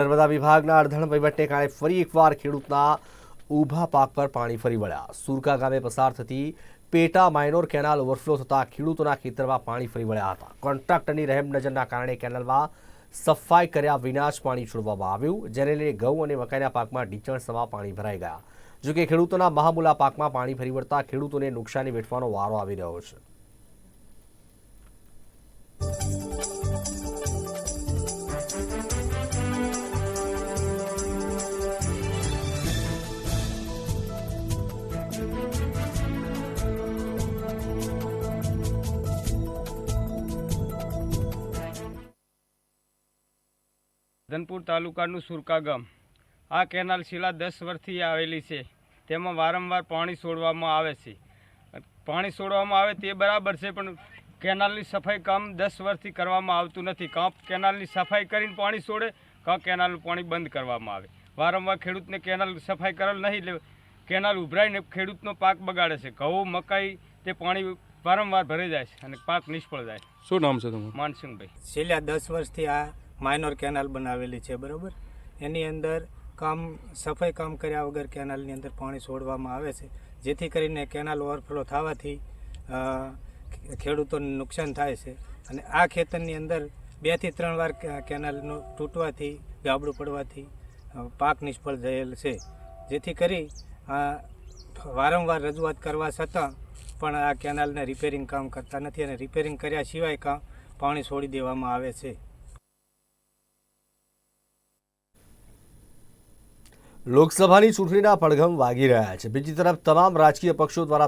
નર્મદા વિભાગના અડધણ વહીવટને કારણે ફરી એકવાર ખેડૂતના ઊભા પાક પર પાણી ફરી વળ્યા. સુરકા ગામે પસાર થતી પેટા માઇનોર કેનાલ ઓવરફ્લો થતાં ખેડૂતોના ખેતરમાં પાણી ફરી વળ્યા હતા. કોન્ટ્રાક્ટરની રહેમ નજરના કારણે કેનાલમાં સફાઈ કર્યા વિના જ પાણી છોડવામાં આવ્યું, જેને લઈને ઘઉં અને મકાઈના પાકમાં ઢીચણ સમા પાણી ભરાઈ ગયા. જોકે ખેડૂતોના મહામુલા પાકમાં પાણી ફરી વળતા ખેડૂતોને નુકસાની વેઠવાનો વારો આવી રહ્યો છે. ધનપુર તાલુકાનું સુરકા ગામ. આ કેનાલ છેલ્લા દસ વર્ષથી આવેલી છે. તેમાં વારંવાર પાણી છોડવામાં આવે છે. પાણી છોડવામાં આવે તે બરાબર છે પણ કેનાલની સફાઈ કામ દસ વર્ષથી કરવામાં આવતું નથી. કાં કેનાલની સફાઈ કરીને પાણી છોડે કાં કેનાલનું પાણી બંધ કરવામાં આવે. વારંવાર ખેડૂતને કેનાલ સફાઈ કરેલ નહીં એટલે કેનાલ ઉભરાઈને ખેડૂતનો પાક બગાડે છે. ઘઉં મકાઈ તે પાણી વારંવાર ભરાઈ જાય છે અને પાક નિષ્ફળ જાય શું નામ છે તમારું? માનસિંહભાઈ. છેલ્લા દસ વર્ષથી આ માઇનોર કેનાલ બનાવેલી છે, બરાબર? એની અંદર કામ, સફાઈ કામ કર્યા વગર કેનાલની અંદર પાણી છોડવામાં આવે છે. જેથી કરીને કેનાલ ઓવરફ્લો થવાથી ખેડૂતોને નુકસાન થાય છે. અને આ ખેતરની અંદર બેથી ત્રણ વાર કેનાલનું તૂટવાથી, ગાબડું પડવાથી પાક નિષ્ફળ થયેલ છે. જેથી કરી વારંવાર રજૂઆત કરવા છતાં પણ આ કેનાલને રિપેરિંગ કામ કરતા નથી અને રિપેરિંગ કર્યા સિવાય કામ પાણી છોડી દેવામાં આવે છે. લોકસભાની ચૂંટણીના પડઘમ વાગી રહ્યા છે. બીજી તરફ તમામ રાજકીય પક્ષો દ્વારા